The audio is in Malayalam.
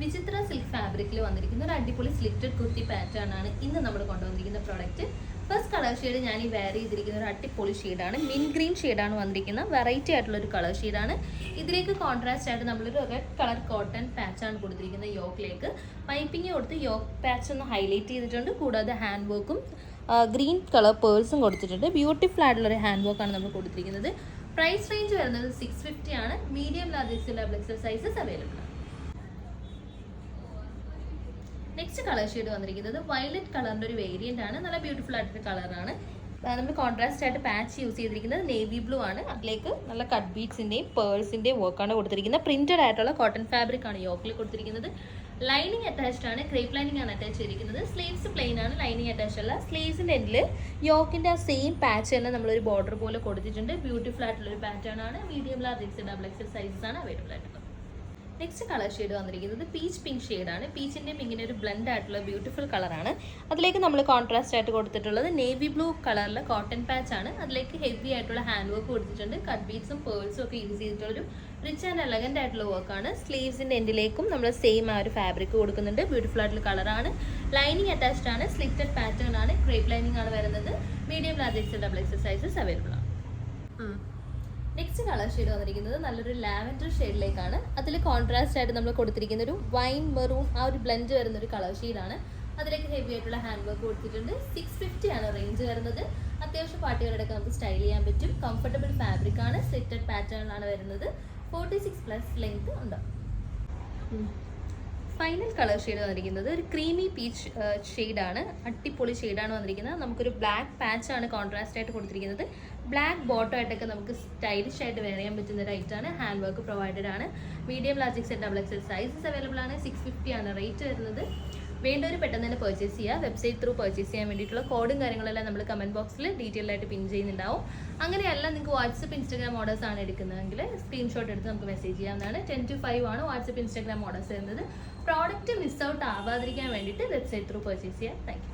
വിചിത്ര സിൽക്ക് ഫാബ്രിക്കിൽ വന്നിരിക്കുന്ന ഒരു അടിപൊളി സ്ലിറ്റഡ് കുർത്തി പാറ്റേൺ ആണ് ഇന്ന് നമ്മൾ കൊണ്ടുവന്നിരിക്കുന്ന പ്രോഡക്റ്റ് ഫസ്റ്റ് കളർ ഷെയ്ഡ് ഞാൻ ഈ വെയർ ചെയ്തിരിക്കുന്ന ഒരു അടിപൊളി ഷെയ്ഡാണ് മിൻ ഗ്രീൻ ഷെയ്ഡാണ് വന്നിരിക്കുന്ന. വെറൈറ്റി ആയിട്ടുള്ള ഒരു കളർ ഷെയ്ഡാണ് ഇതിലേക്ക് കോൺട്രാസ്റ്റ് ആയിട്ട് നമ്മളൊരു റെഡ് കളർ കോട്ടൺ പാച്ചാണ് കൊടുത്തിരിക്കുന്നത് യോക്കിലേക്ക്. പൈപ്പിംഗ് കൊടുത്ത് യോക്ക് പാച്ച് ഒന്ന് ഹൈലൈറ്റ് ചെയ്തിട്ടുണ്ട്. കൂടാതെ ഹാൻഡ് വർക്കും ഗ്രീൻ കളർ പേഴ്സും കൊടുത്തിട്ടുണ്ട്. ബ്യൂട്ടിഫുൾ ആയിട്ടുള്ള ഒരു ഹാൻഡ് വർക്കാണ് നമ്മൾ കൊടുത്തിരിക്കുന്നത്. പ്രൈസ് റേഞ്ച് വരുന്നത് സിക്സ് ഫിഫ്റ്റി ആണ്. Medium large double XL sizes available ആണ്. നെക്സ്റ്റ് കളർ ഷെയ്ഡ് വന്നിരിക്കുന്നത് വയലറ്റ് കളറിന്റെ ഒരു വേരിയന്റ് ആണ്. നല്ല ബ്യൂട്ടിഫുൾ ആയിട്ടൊരു കളറാണ് നമ്മൾ കോൺട്രാസ്റ്റ് ആയിട്ട് പാച്ച് യൂസ് ചെയ്തിരിക്കുന്നത് നേവി ബ്ലൂ ആണ്. അതിലേക്ക് നല്ല കട്ട് ബീഡ്സിന്റെയും പേഴ്സിന്റെയും വർക്കാണ് കൊടുത്തിരിക്കുന്നത്. പ്രിന്റഡ് ആയിട്ടുള്ള കോട്ടൺ ഫാബ്രിക് ആണ് യോക്കിൽ കൊടുത്തിരിക്കുന്നത്. ലൈനിങ് അറ്റാച്ച്ഡ് ആണ് ക്രേപ്പ് ലൈനിങ് ആണ് അറ്റാച്ച് ചെയ്തിരിക്കുന്നത്. സ്ലീവ്സ് പ്ലെയിൻ ആണ് ലൈനിങ് അറ്റാച്ച് അല്ല. സ്ലീവ്സിന്റെ എൻഡിൽ യോക്കിന്റെ ആ സെയിം പാച്ച് തന്നെ നമ്മളൊരു ബോർഡർ പോലെ കൊടുത്തിട്ടുണ്ട്. ബ്യൂട്ടിഫുൾ ആയിട്ടുള്ള ഒരു പാറ്റേൺ ആണ്. Medium large X double XL sizes ആണ് അവൈലബിൾ ആയിട്ടുള്ളത്. നെക്സ്റ്റ് കളർ ഷെയ്ഡ് വന്നിരിക്കുന്നത് പീച്ച് പിങ്ക് ഷെയ്ഡാണ് പീച്ചിന്റെയും പിങ്കിന്റെ ഒരു ബ്ലെൻഡ് ആയിട്ടുള്ള ബ്യൂട്ടിഫുൾ കളറാണ് അതിലേക്ക് നമ്മൾ കോൺട്രാസ്റ്റ് ആയിട്ട് കൊടുത്തിട്ടുള്ളത് നേവി ബ്ലൂ കളറിലെ കോട്ടൺ പാച്ച് ആണ്. അതിലേക്ക് ഹെവി ആയിട്ടുള്ള ഹാൻഡ് വർക്ക് കൊടുത്തിട്ടുണ്ട്. കട്ട് ബീഡ്സും പേഴ്സും ഒക്കെ യൂസ് ചെയ്തിട്ടുള്ളൊരു റിച്ച് ആൻഡ് എലഗന്റ് ആയിട്ടുള്ള വർക്കാണ് സ്ലീവ്സിന്റെ എൻഡിലേക്കും നമ്മൾ സെയിം ആ ഒരു ഫാബ്രിക് കൊടുക്കുന്നുണ്ട്. ബ്യൂട്ടിഫുൾ ആയിട്ടുള്ള കളറാണ് ലൈനിങ് അറ്റാച്ച്ഡ് ആണ്. സ്ലിറ്റഡ് പാറ്റേൺ ആണ്. ക്രേപ്പ് ലൈനിങ് ആണ് വരുന്നത്. Medium large X double XL sizes available ആണ്. നെക്സ്റ്റ് കളർ ഷെയ്ഡ് വന്നിരിക്കുന്നത് നല്ലൊരു ലാവൻഡർ ഷെയ്ഡിലേക്കാണ്. അതിൽ കോൺട്രാസ്റ്റ് ആയിട്ട് നമ്മൾ കൊടുത്തിരിക്കുന്ന ഒരു വൈൻ മെറൂൺ ആ ഒരു ബ്ലെൻഡ് വരുന്ന ഒരു കളർ ഷെയ്ഡാണ് അതിലേക്ക് ഹെവി ആയിട്ടുള്ള ഹാൻഡ് വർക്ക് കൊടുത്തിട്ടുണ്ട്. സിക്സ് ഫിഫ്റ്റി ആണ് റേഞ്ച് വരുന്നത്. അത്യാവശ്യം പാർട്ടികളുടെ നമുക്ക് സ്റ്റൈൽ ചെയ്യാൻ പറ്റും. കംഫർട്ടബിൾ ഫാബ്രിക് ആണ്. സെറ്റഡ് പാറ്റേണിലാണ് വരുന്നത്. ഫോർട്ടി സിക്സ് പ്ലസ് ലെങ്ത് ഉണ്ട് ഫൈനൽ കളർ ഷെയ്ഡ് വന്നിരിക്കുന്നത് ഒരു ക്രീമി പീച്ച് ഷെയ്ഡാണ് അടിപൊളി ഷെയ്ഡാണ് വന്നിരിക്കുന്നത്. നമുക്കൊരു ബ്ലാക്ക് പാച്ച് ആണ് കോൺട്രാസ്റ്റ് ആയിട്ട് കൊടുത്തിരിക്കുന്നത്. ബ്ലാക്ക് ബോട്ടോ ആയിട്ടൊക്കെ നമുക്ക് സ്റ്റൈലിഷ് ആയിട്ട് വെയർ ചെയ്യാൻ പറ്റുന്ന ഒരു ഐറ്റാണ് ഹാൻഡ് വർക്ക് പ്രൊവൈഡഡ് ആണ്. Medium large X double XL sizes available ആണ്. സിക്സ് ഫിഫ്റ്റി ആണ് റേറ്റ് വരുന്നത്. വേണ്ടവർ പെട്ടെന്ന് തന്നെ പർച്ചേസ് ചെയ്യുക. വെബ്സൈറ്റ് ത്രൂ പർച്ചേസ് ചെയ്യാൻ വേണ്ടിയിട്ടുള്ള കോഡും കാര്യങ്ങളെല്ലാം നമ്മൾ കമന്റ് ബോക്സിൽ ഡീറ്റെയിൽ ആയിട്ട് പിൻ ചെയ്യുന്നുണ്ടാവും. അങ്ങനെയല്ല നിങ്ങൾക്ക് വാട്സപ്പ് ഇൻസ്റ്റാഗ്രാം ഓർഡേഴ്സ് ആണ് എടുക്കുന്നതെങ്കിൽ സ്ക്രീൻഷോട്ട് എടുത്ത് നമുക്ക് മെസ്സേജ് ചെയ്യാവുന്നതാണ്. ടെൻ ടു ഫൈവ് ആണ് വാട്സപ്പ് ഇൻസ്റ്റാഗ്രാം ഓർഡേഴ്സ് വരുന്നത്. പ്രോഡക്റ്റ് മിസ് ഔട്ട് ആവാതിരിക്കാൻ വേണ്ടിയിട്ട് വെബ്സൈറ്റ് ത്രൂ പർച്ചേസ് ചെയ്യാം താങ്ക്